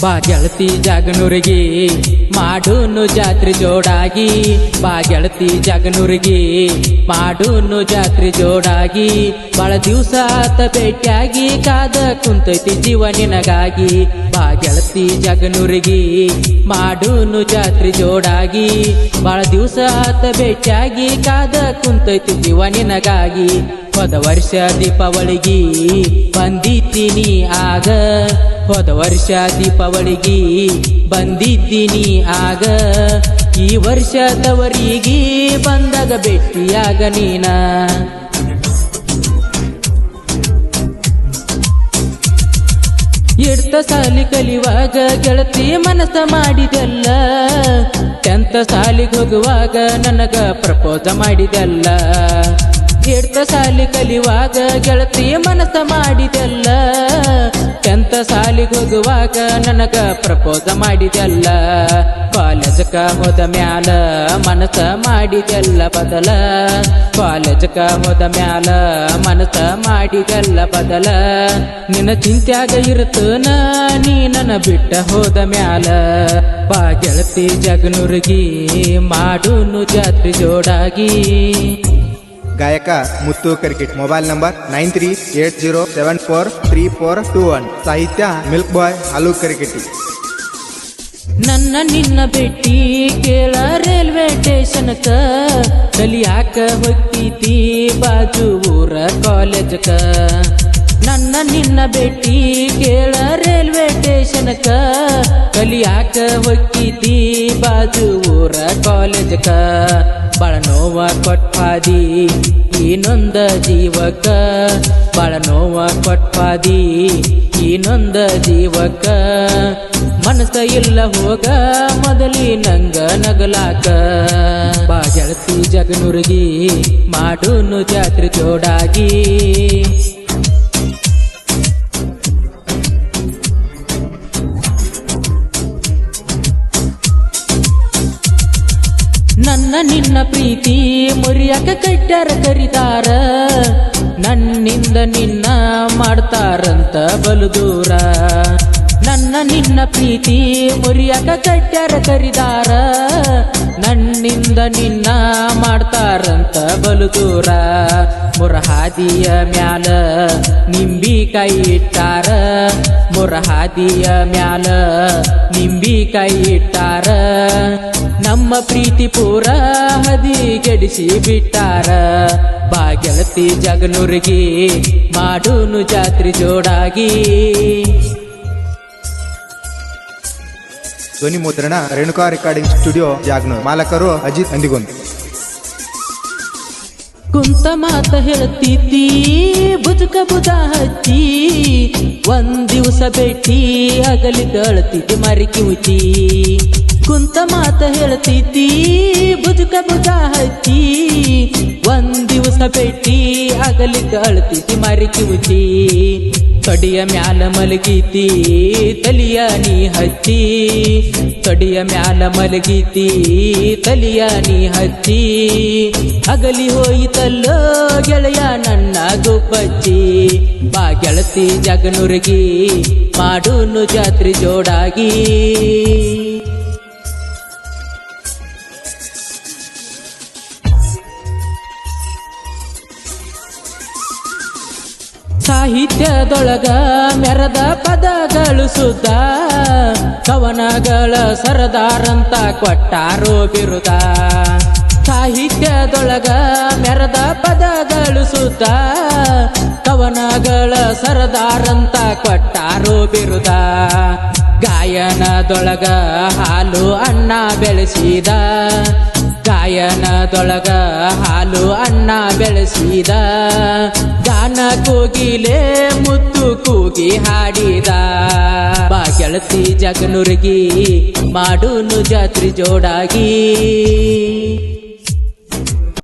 ಬಾ ಗೆಳತಿ ಜಗನುರ್ಗಿ, ಮಾಡೂನು ಜಾತ್ರೆ ಜೋಡಾಗಿ. ಬಾ ಗೆಳತಿ ಜಗನುರ್ಗಿ, ಮಾಡೂನು ಜಾತ್ರೆ ಜೋಡಾಗಿ. ಬಹಳ ದಿವಸ ಆತ ಭೇಟಿಯಾಗಿ, ಕಾದ ಕುಂತೈತಿ ಜೀವ ನಿನಗಾಗಿ. ಬಾ ಗೆಳತಿ ಜಗನುರ್ಗಿ, ಮಾಡೂನು ಜಾತ್ರೆ ಜೋಡಾಗಿ. ಬಹಳ ದಿವಸ ಆತ ಭೇಟಿಯಾಗಿ, ಕಾದ ಕುಂತೈತಿ ಜೀವ ನಿನಗಾಗಿ. ಹೋದ ವರ್ಷ ದೀಪಾವಳಿಗೆ ಬಂದಿತ್ತೀನಿ ಆಗ. ಹೋದ ವರ್ಷ ದೀಪಾವಳಿಗಿ ಬಂದಿದ್ದೀನಿ ಆಗ. ಈ ವರ್ಷದವರಿಗೆ ಬಂದಾಗ ಭೇಟಿಯಾಗ ನೀನ. ಎಡ್ತ ಸಾಲಿ ಕಲಿಯುವಾಗ ಗೆಳತಿ ಮನಸ್ಸ ಮಾಡಿದೆಲ್ಲ. ಟೆಂತ ಸಾಲಿಗೆ ಹೋಗುವಾಗ ನನಗ ಪ್ರಪೋಸ ಮಾಡಿದೆಲ್ಲ. ಎಡ್ತ ಸಾಲಿ ಕಲಿವಾಗ ಗೆಳತಿ ಮನಸ ಮಾಡಿದೆಲ್ಲ. ಟೆಂತ ಸಾಲಿಗೆ ಹೋಗುವಾಗ ನನಗ ಪ್ರಪೋಸ ಮಾಡಿದೆಲ್ಲ. ಕಾಲೇಜಕ ಹೋದ ಮ್ಯಾಲ ಮನಸ ಮಾಡಿದೆಲ್ಲ ಬದಲ. ಕಾಲೇಜಕ ಹೋದ ಮ್ಯಾಲ ಮನಸ ಮಾಡಿದೆಲ್ಲ ಬದಲ. ನಿನ್ನ ಚಿಂತ್ಯಾಗ ಇರುತ್ತನ, ನೀ ನನ್ನ ಬಿಟ್ಟ ಹೋದ ಮ್ಯಾಲ. ಬಾ ಗೆಳತಿ ಜಗನುರ್ಗಿ, ಮಾಡುನು ಜಾತ್ರೆ ಜೋಡಾಗಿ. ಗಾಯಕ Muttu cricket mobile number nine three eight zero seven four three four two one. ಸಾಹಿತ್ಯ ಮಿಲ್ಕ್ ಬಾಯ್ ಹಾಲು ಕ್ರಿಕೆಟ್. ನನ್ನ ನಿನ್ನ ಭೇಟಿ ಕೇಳ ರೈಲ್ವೆ ಸ್ಟೇಷನ್ಕ ಕಲಿಯಾಕ ಹೊಕ್ಕೀತಿ ಬಾಜು ಊರ ಕ ನನ್ನ ನಿನ್ನ ಭೇಟಿ ಕೇಳ ರೈಲ್ವೆ ಸ್ಟೇಷನ್ಕ ಕಲಿಯಾಕ ಹೊಕ್ಕೀತಿ ಬಾಜು ಊರ ಕಾಲೇಜಕ ಬಾಳ ನೋವ ಕೊಟ್ಪಾದಿ, ಇನ್ನೊಂದ ಜೀವಕ. ಬಾಳ ನೋವ ಕೊಟ್ಪಾದಿ, ಇನ್ನೊಂದ ಜೀವಕ. ಮನಸ ಇಲ್ಲ ಹೋಗ, ಮೊದಲಿ ನಂಗ ನಗಲಾಕ. ಬಾ ಗೆಳತಿ ಜಗನುರ್ಗಿ, ಮಾಡೂನು ಜಾತ್ರೆ ಜೋಡಾಗಿ. ನನ್ನ ನಿನ್ನ ಪ್ರೀತಿ ಮುರಿಯಕ ಕಟ್ಟರ ಕರಿತಾರ. ನನ್ನಿಂದ ನಿನ್ನ ಮಾಡ್ತಾರಂತ ಬಲು ದೂರ ನನ್ನ ನಿನ್ನ ಪ್ರೀತಿ ಮುರಿಯಕ ಕಟ್ಟರ ಕರಿದಾರ. ನನ್ನಿಂದ ನಿನ್ನ ಮಾಡ್ತಾರಂತ ಬಲು ದೂರ ಮುರಹಾದಿಯ ಮ್ಯಾಲ ನಿಂಬಿ ಕೈ ಇಟ್ಟಾರ ಮುರಹಾದಿಯ ಮ್ಯಾಲ ನಿಂಬಿ ಕೈ ಇಟ್ಟಾರ ನಮ್ಮ ಪ್ರೀತಿ ಪೂರ ಹದಿ ಕೆಡಿಸಿ ಬಿಟ್ಟಾರ. ಬಾ ಗೆಳತಿ ಜಗನುರ್ಗಿ ಮಾಡೂನು ಜಾತ್ರಿ ಜೋಡಾಗಿ. ಧ್ವನಿ ಮುದ್ರಣ ರೇಣುಕಾ ರೆಕಾರ್ಡಿಂಗ್ ಸ್ಟುಡಿಯೋ ಜಾಗ್ನೂರ್ ಮಾಲಕರು ಅಜಿತ್ ಅಂದಿಗೊಂದ್. ಕುಂತ ಮಾತ ಹೇಳ್ತಿದ್ದಿ ಬುಜಕ ಬುಜ ಹಚ್ಚಿ ಒಂದ್ ದಿವಸ ಭೇಟಿ ಅಗಲಿದ ಅಳ್ತಿದ್ದಿ ಮರಿ ಉಚಿ ಕುಂತ ಮಾತ ಹೇಳ್ತಿದ್ದಿ ಬುಜಕ ಬುಜ ಹಚ್ಚಿ ಒಂದ್ ದಿವಸ ಭೇಟಿ ಅಗಲಿದ ಅಳ್ತಿದ್ದಿ ಮರಿ ಉಚಿ ತೊಡಿಯ ಮ್ಯಾಲ ಮಲಗೀತಿ, ತಲಿಯ ನೀ ಹಚ್ಚಿ ತೊಡಿಯ ಮ್ಯಾಲ ಮಲಗೀತಿ, ತಲಿಯ ನೀ ಹಚ್ಚಿ ಅಗಲಿ ಹೋಯಿತಲ್ಲೋ ಗೆಳೆಯ ನನ್ನ ಗುಬ್ಬಚ್ಚಿ. ಬಾ ಗೆಳತಿ ಜಗನುರುಗಿ, ಮಾಡುನು ಜಾತ್ರೆ ಜೋಡಾಗಿ. ಸಾಹಿತ್ಯದೊಳಗ ಮೆರದ ಪದಗಳು ಸುದ್ದ. ಕವನಗಳ ಸರದಾರಂತ ಕೊಟ್ಟಾರೋ ಬಿರುದ. ಸಾಹಿತ್ಯದೊಳಗ ಮೆರದ ಪದಗಳು ಸುದ್ದ. ಕವನಗಳ ಸರದಾರಂತ ಕೊಟ್ಟಾರೋ ಬಿರುದ. ಗಾಯನದೊಳಗ ಹಾಲು ಅಣ್ಣ ಬೆಳೆಸಿದ. ಗಾಯನದೊಳಗ ಹಾಲು ಅಣ್ಣ ಬೆಳೆಸಿದ. ಗಾನ ಕೂಗಿಲೆ ಮುತ್ತು ಕೂಗಿ ಹಾಡಿದ. ಬಾ ಗೆಳತಿ ಜಗನುರುಗಿ, ಮಾಡು ಜಾತ್ರಿ ಜೋಡಾಗಿ